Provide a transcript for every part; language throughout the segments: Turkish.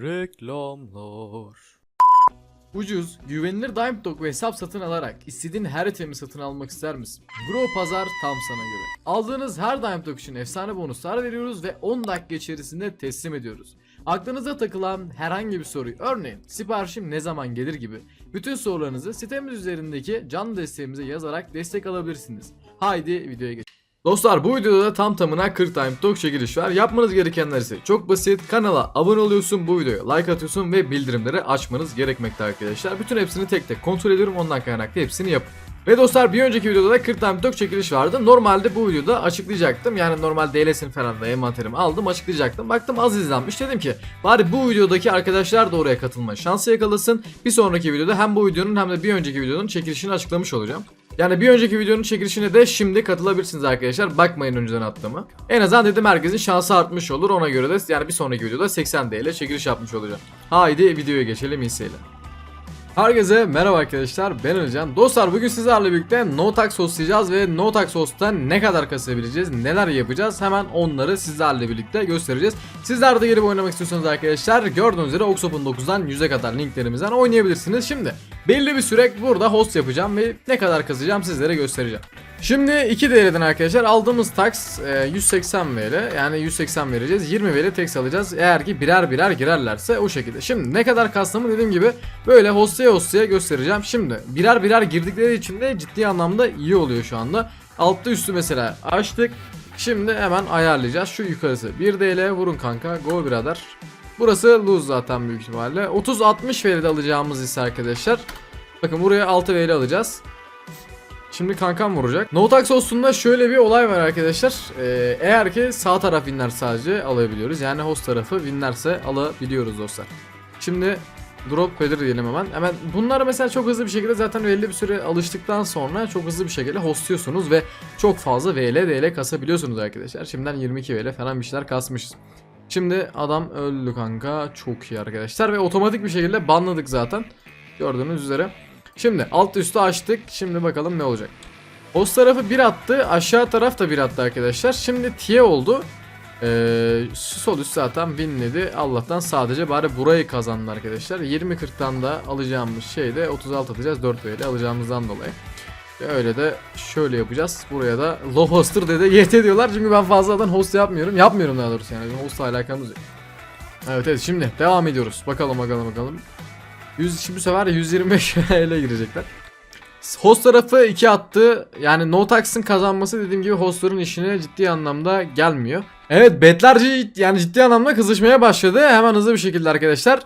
Reklamlar. Ucuz, güvenilir Diamond Dog ve hesap satın alarak istediğin her itemi satın almak ister misin? Grow Pazar tam sana göre. Aldığınız her Diamond Dog için efsane bonuslar veriyoruz ve 10 dakika içerisinde teslim ediyoruz. Aklınıza takılan herhangi bir soruyu örneğin siparişim ne zaman gelir gibi bütün sorularınızı sitemiz üzerindeki canlı desteğimize yazarak destek alabilirsiniz. Haydi videoya geç. Dostlar bu videoda da tam tamına 40 time talk çekiliş var. Yapmanız gerekenler ise çok basit. Kanala abone oluyorsun, bu videoya like atıyorsun ve bildirimleri açmanız gerekmekte arkadaşlar. Bütün hepsini tek tek kontrol ediyorum. Ondan kaynaklı hepsini yapın. Ve dostlar bir önceki videoda da 40 time talk çekiliş vardı. Normalde bu videoda açıklayacaktım. Yani normal DLS'ini falan da envanterimi aldım açıklayacaktım. Baktım az izlenmiş. Dedim ki bari bu videodaki arkadaşlar da oraya katılma şansı yakalasın. Bir sonraki videoda hem bu videonun hem de bir önceki videonun çekilişini açıklamış olacağım. Yani bir önceki videonun çekilişine de şimdi katılabilirsiniz arkadaşlar. Bakmayın önceden attığımı. En azından dedim herkesin şansı artmış olur. Ona göre de yani bir sonraki videoda 80 TL çekiliş yapmış olacağım. Haydi videoya geçelim hisseyle. Herkese merhaba arkadaşlar ben Özcan. Dostlar bugün sizlerle birlikte No Tax hostlayacağız ve No Tax ne kadar kasabileceğiz, neler yapacağız hemen onları sizlerle birlikte göstereceğiz. Sizler de gelip oynamak istiyorsanız arkadaşlar gördüğünüz üzere Oxopen 9'dan 100'e kadar linklerimizden oynayabilirsiniz. Şimdi belli bir süre burada host yapacağım ve ne kadar kazacağım sizlere göstereceğim. Şimdi 2 değerden arkadaşlar aldığımız tax e, 180 VL yani 180 vereceğiz 20 VL tax alacağız eğer ki birer birer girerlerse o şekilde. Şimdi ne kadar kastımı dediğim gibi böyle hostaya hostaya göstereceğim. Şimdi birer birer girdikleri için de ciddi anlamda iyi oluyor şu anda. Altta üstü mesela açtık. Şimdi hemen ayarlayacağız şu yukarısı 1 DL vurun kanka go birader. Burası lose zaten büyük ihtimalle. 30-60 VL'de alacağımız ise arkadaşlar. Bakın buraya 6 VL alacağız. Şimdi kankam vuracak. No Tax hostunda şöyle bir olay var arkadaşlar. Ee, eğer ki sağ taraf winler sadece alabiliyoruz. Yani host tarafı winlerse alabiliyoruz dostlar. Şimdi drop pedir diyelim hemen. Hemen bunları mesela çok hızlı bir şekilde zaten belli bir süre alıştıktan sonra çok hızlı bir şekilde hostluyorsunuz ve çok fazla VL DL kasabiliyorsunuz arkadaşlar. Şimdiden 22 VL falan bir şeyler kasmışız. Şimdi adam öldü kanka. Çok iyi arkadaşlar ve otomatik bir şekilde banladık zaten. Gördüğünüz üzere. Şimdi alt üstü açtık. Şimdi bakalım ne olacak. Host tarafı bir attı. Aşağı taraf da bir attı arkadaşlar. Şimdi tiye oldu. Ee, sol üst zaten winledi. Allah'tan sadece bari burayı kazandı arkadaşlar. 20-40'tan da alacağımız şey de 36 atacağız. 4 ile alacağımızdan dolayı. Öyle de şöyle yapacağız. Buraya da low hoster dedi. YT diyorlar çünkü ben fazladan host yapmıyorum. Yapmıyorum daha doğrusu yani. Hostla alakamız yok. Evet evet şimdi devam ediyoruz. Bakalım bakalım bakalım. 100 şimdi bu sefer 125 ile girecekler. Host tarafı 2 attı. Yani no tax'ın kazanması dediğim gibi hostların işine ciddi anlamda gelmiyor. Evet betlerci yani ciddi anlamda kızışmaya başladı. Hemen hızlı bir şekilde arkadaşlar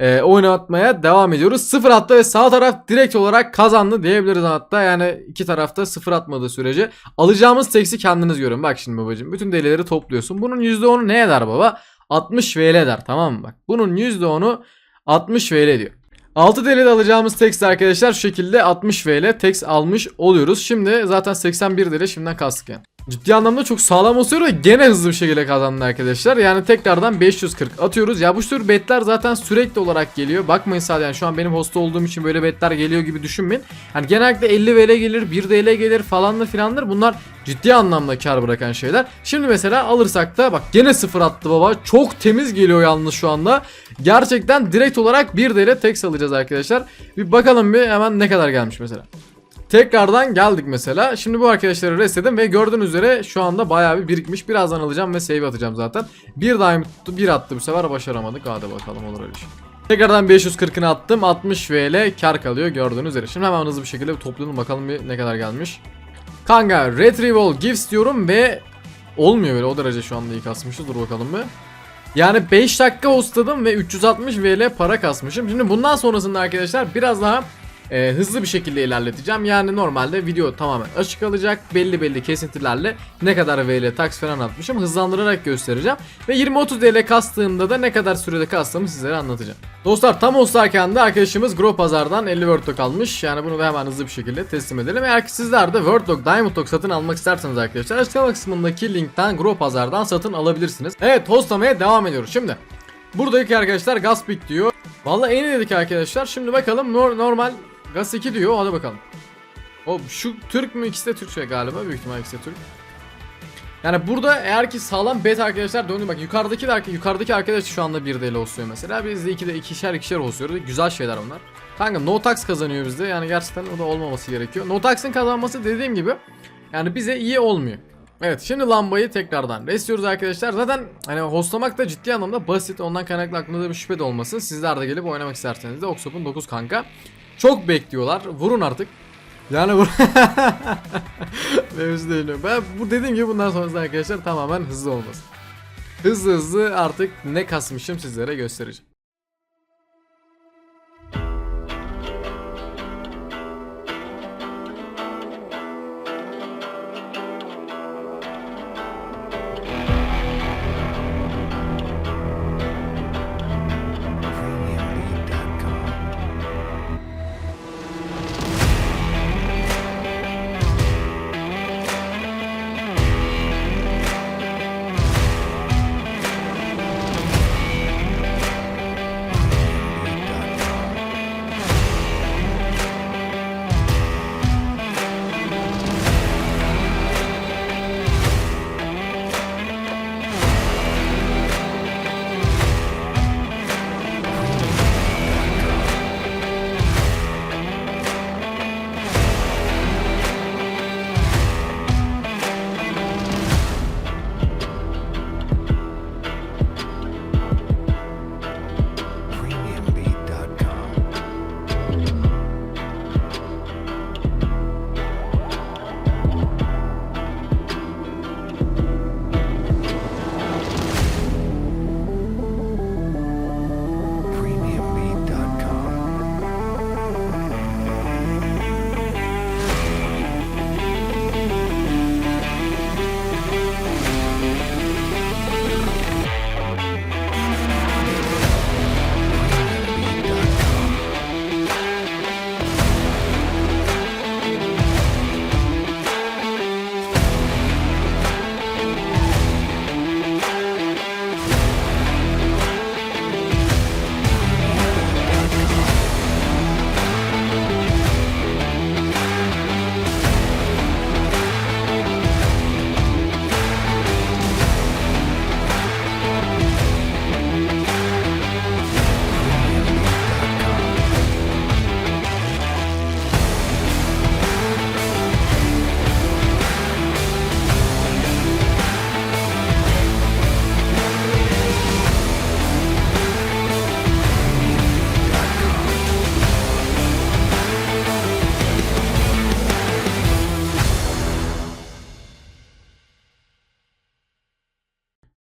e, oynatmaya devam ediyoruz. Sıfır attı ve sağ taraf direkt olarak kazandı diyebiliriz hatta. Yani iki tarafta sıfır atmadığı sürece alacağımız teksi kendiniz görün. Bak şimdi babacığım bütün delileri topluyorsun. Bunun %10'u ne eder baba? 60 VL eder tamam mı bak. Bunun %10'u 60 VL diyor. 6 TL'de alacağımız text arkadaşlar şu şekilde 60 VL text almış oluyoruz. Şimdi zaten 81 TL şimdiden kastık yani. Ciddi anlamda çok sağlam oluyor ve gene hızlı bir şekilde kazandı arkadaşlar. Yani tekrardan 540 atıyoruz. Ya bu tür betler zaten sürekli olarak geliyor. Bakmayın sadece yani şu an benim host olduğum için böyle betler geliyor gibi düşünmeyin. Hani genellikle 50 VL gelir, 1 DL gelir falanlı filandır. Bunlar ciddi anlamda kar bırakan şeyler. Şimdi mesela alırsak da bak gene sıfır attı baba. Çok temiz geliyor yalnız şu anda. Gerçekten direkt olarak 1 DL tek alacağız arkadaşlar. Bir bakalım bir hemen ne kadar gelmiş mesela. Tekrardan geldik mesela. Şimdi bu arkadaşları restledim ve gördüğünüz üzere şu anda bayağı bir birikmiş. Birazdan alacağım ve save atacağım zaten. Bir diamond tuttu, bir attı bu sefer başaramadık. Hadi bakalım olur öyle şey. Tekrardan 540'ını attım. 60 VL kar kalıyor gördüğünüz üzere. Şimdi hemen hızlı bir şekilde bir toplayalım bakalım bir ne kadar gelmiş. Kanka Retrieval Gifts diyorum ve olmuyor böyle o derece şu anda iyi kasmışız. Dur bakalım bir. Yani 5 dakika hostladım ve 360 VL para kasmışım. Şimdi bundan sonrasında arkadaşlar biraz daha e, hızlı bir şekilde ilerleteceğim. Yani normalde video tamamen açık kalacak. Belli belli kesintilerle ne kadar VL tax falan atmışım hızlandırarak göstereceğim. Ve 20-30 DL kastığımda da ne kadar sürede kastığımı sizlere anlatacağım. Dostlar tam hostlarken de arkadaşımız Grow Pazar'dan 50 Word almış. Yani bunu da hemen hızlı bir şekilde teslim edelim. Eğer ki sizler de Word Dog, Diamond Dog satın almak isterseniz arkadaşlar açıklama kısmındaki linkten Grow Pazar'dan satın alabilirsiniz. Evet hostlamaya devam ediyoruz. Şimdi buradaki arkadaşlar Gaspik diyor. Vallahi en iyi dedik arkadaşlar. Şimdi bakalım nor- normal Gaz 2 diyor hadi bakalım. O şu Türk mü ikisi de Türkçe galiba büyük ihtimal ikisi de Türk. Yani burada eğer ki sağlam bet arkadaşlar döndü bak yukarıdaki de yukarıdaki arkadaş şu anda 1 DL olsuyor mesela. Biz de 2'de ikişer ikişer olsuyoruz. Güzel şeyler onlar. Kanka no tax kazanıyor bizde. Yani gerçekten o da olmaması gerekiyor. No tax'ın kazanması dediğim gibi yani bize iyi olmuyor. Evet şimdi lambayı tekrardan restiyoruz arkadaşlar. Zaten hani hostlamak da ciddi anlamda basit. Ondan kaynaklı aklınızda bir şüphe de olmasın. Sizler de gelip oynamak isterseniz de Oxop'un 9 kanka. Çok bekliyorlar. Vurun artık. Yani bu Mevzu değil. Ben bu dediğim gibi bundan sonrası arkadaşlar tamamen hızlı olması. Hızlı hızlı artık ne kasmışım sizlere göstereceğim.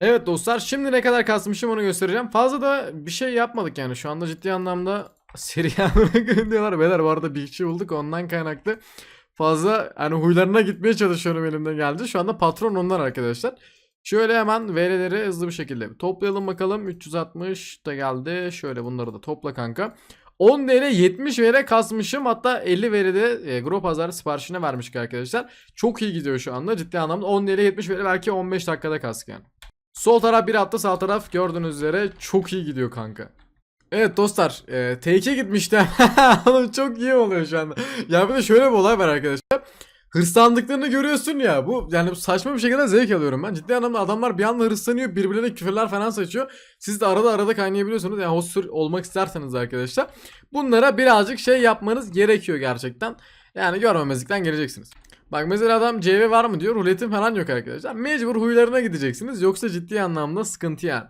Evet dostlar şimdi ne kadar kasmışım onu göstereceğim. Fazla da bir şey yapmadık yani şu anda ciddi anlamda seri amına diyorlar. Beyler bu arada bir kişi bulduk ondan kaynaklı. Fazla hani huylarına gitmeye çalışıyorum elimden geldi. Şu anda patron onlar arkadaşlar. Şöyle hemen verileri hızlı bir şekilde toplayalım bakalım. 360 da geldi. Şöyle bunları da topla kanka. 10 TL 70 vere kasmışım. Hatta 50 veri de e, Gro Pazar siparişine vermiştik arkadaşlar. Çok iyi gidiyor şu anda. Ciddi anlamda 10 TL 70 veri belki 15 dakikada kask yani. Sol taraf bir attı sağ taraf gördüğünüz üzere çok iyi gidiyor kanka. Evet dostlar e, T2 gitmişti. Oğlum çok iyi oluyor şu anda. Ya bir de şöyle bir olay var arkadaşlar. Hırslandıklarını görüyorsun ya bu yani saçma bir şekilde zevk alıyorum ben. Ciddi anlamda adamlar bir anda hırslanıyor birbirlerine küfürler falan saçıyor. Siz de arada arada kaynayabiliyorsunuz. Yani host olmak isterseniz arkadaşlar. Bunlara birazcık şey yapmanız gerekiyor gerçekten. Yani görmemezlikten geleceksiniz. Bak mesela adam CV var mı diyor. Ruletin falan yok arkadaşlar. Mecbur huylarına gideceksiniz. Yoksa ciddi anlamda sıkıntı yani.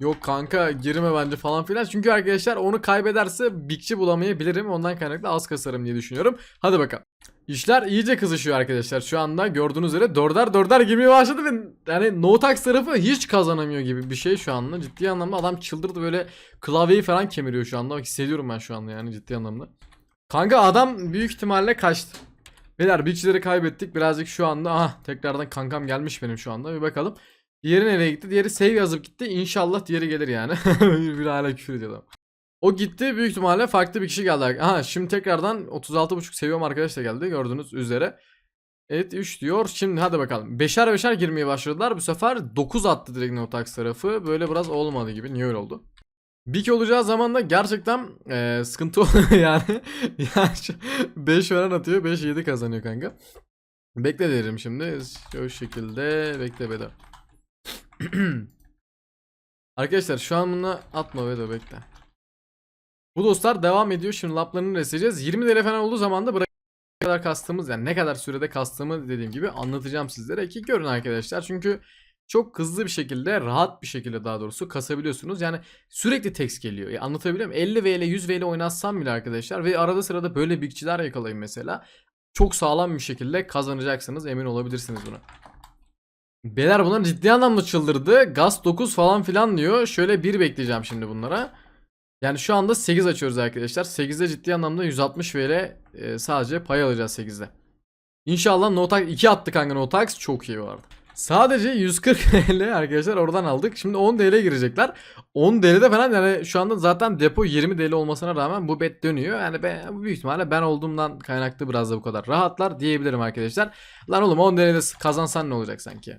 Yok kanka girme bence falan filan. Çünkü arkadaşlar onu kaybederse bikçi bulamayabilirim. Ondan kaynaklı az kasarım diye düşünüyorum. Hadi bakalım. İşler iyice kızışıyor arkadaşlar. Şu anda gördüğünüz üzere dörder dörder girmeye başladı ve yani no tax tarafı hiç kazanamıyor gibi bir şey şu anda. Ciddi anlamda adam çıldırdı böyle klavyeyi falan kemiriyor şu anda. Bak hissediyorum ben şu anda yani ciddi anlamda. Kanka adam büyük ihtimalle kaçtı. Beyler beachleri kaybettik. Birazcık şu anda aha tekrardan kankam gelmiş benim şu anda. Bir bakalım. Diğeri nereye gitti? Diğeri save yazıp gitti. İnşallah diğeri gelir yani. bir, hala küfür ediyor. O gitti büyük ihtimalle farklı bir kişi geldi. Aha şimdi tekrardan 36.5 seviyorum arkadaş da geldi gördüğünüz üzere. Evet 3 diyor. Şimdi hadi bakalım. Beşer beşer girmeye başladılar. Bu sefer 9 attı direkt Notax tarafı. Böyle biraz olmadı gibi. Niye öyle oldu? Big olacağı zaman da gerçekten eee, sıkıntı oluyor yani. yani 5 veren atıyor 5-7 kazanıyor kanka. Bekle derim şimdi. Şu şekilde bekle Bedo. Arkadaşlar şu an bunu atma Bedo bekle. Bu dostlar devam ediyor. Şimdi laplarını restleyeceğiz. 20 TL falan olduğu zaman da bırak kadar kastığımız yani ne kadar sürede kastığımı dediğim gibi anlatacağım sizlere ki görün arkadaşlar. Çünkü çok hızlı bir şekilde rahat bir şekilde daha doğrusu kasabiliyorsunuz. Yani sürekli text geliyor. Ya anlatabiliyor muyum? 50 VL 100 VL oynatsam bile arkadaşlar ve arada sırada böyle bigçiler yakalayın mesela. Çok sağlam bir şekilde kazanacaksınız emin olabilirsiniz buna. Beyler bunlar ciddi anlamda çıldırdı. Gaz 9 falan filan diyor. Şöyle bir bekleyeceğim şimdi bunlara. Yani şu anda 8 açıyoruz arkadaşlar. 8'de ciddi anlamda 160 VL e, sadece pay alacağız 8'de. İnşallah Notax 2 attı kanka Notax çok iyi vardı. Sadece 140 TL arkadaşlar oradan aldık. Şimdi 10 TL girecekler. 10 TL'de falan yani şu anda zaten depo 20 TL olmasına rağmen bu bet dönüyor. Yani ben, büyük ihtimalle ben olduğumdan kaynaklı biraz da bu kadar rahatlar diyebilirim arkadaşlar. Lan oğlum 10 TL'de kazansan ne olacak sanki?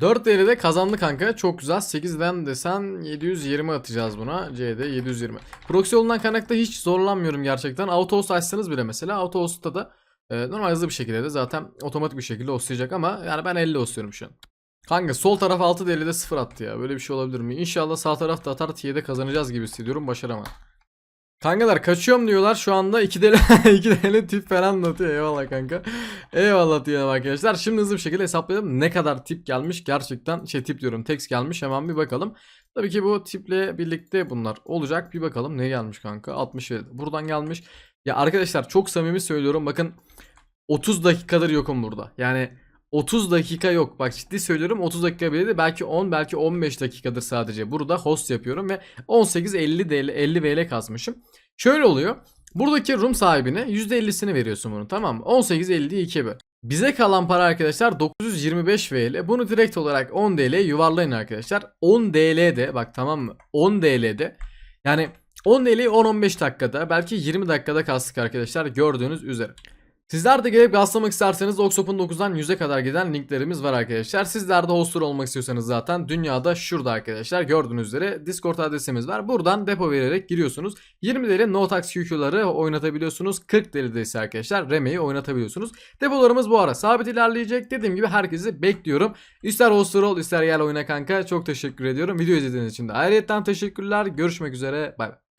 4 TL'de kazandı kanka. Çok güzel. 8'den desen 720 atacağız buna. C'de 720. Proxy yolundan kaynaklı hiç zorlanmıyorum gerçekten. Auto host açsanız bile mesela Auto host'ta da e, normal hızlı bir şekilde de zaten otomatik bir şekilde hostlayacak ama yani ben 50 hostluyorum şu an. Kanka sol taraf 6 TL'de 0 attı ya. Böyle bir şey olabilir mi? İnşallah sağ taraf da atar T'de kazanacağız gibi hissediyorum. Başaramadım. Kankalar kaçıyorum diyorlar şu anda 2 TL 2 TL tip falan anlatıyor eyvallah kanka. Eyvallah diyelim arkadaşlar. Şimdi hızlı bir şekilde hesaplayalım ne kadar tip gelmiş gerçekten şey tip diyorum text gelmiş hemen bir bakalım. Tabii ki bu tiple birlikte bunlar olacak bir bakalım ne gelmiş kanka 67 buradan gelmiş. Ya arkadaşlar çok samimi söylüyorum bakın 30 dakikadır yokum burada yani 30 dakika yok. Bak ciddi söylüyorum 30 dakika bile de belki 10 belki 15 dakikadır sadece. Burada host yapıyorum ve 18.50 DL 50 VL kasmışım. Şöyle oluyor. Buradaki room sahibine %50'sini veriyorsun bunu tamam mı? 18.50'yi 2'ye böl. Bize kalan para arkadaşlar 925 VL. Bunu direkt olarak 10 DL yuvarlayın arkadaşlar. 10 DL'de bak tamam mı? 10 DL'de yani 10 DL'yi 10-15 dakikada belki 20 dakikada kastık arkadaşlar gördüğünüz üzere. Sizler de gelip gazlamak isterseniz Oxop'un 9'dan 100'e kadar giden linklerimiz var arkadaşlar. Sizler de hoster olmak istiyorsanız zaten dünyada şurada arkadaşlar gördüğünüz üzere Discord adresimiz var. Buradan depo vererek giriyorsunuz. 20 lira no tax QQ'ları oynatabiliyorsunuz. 40 lirada ise arkadaşlar Reme'yi oynatabiliyorsunuz. Depolarımız bu ara sabit ilerleyecek. Dediğim gibi herkesi bekliyorum. İster hoster ol ister gel oyna kanka. Çok teşekkür ediyorum. Video izlediğiniz için de ayrıyetten teşekkürler. Görüşmek üzere. Bay bay.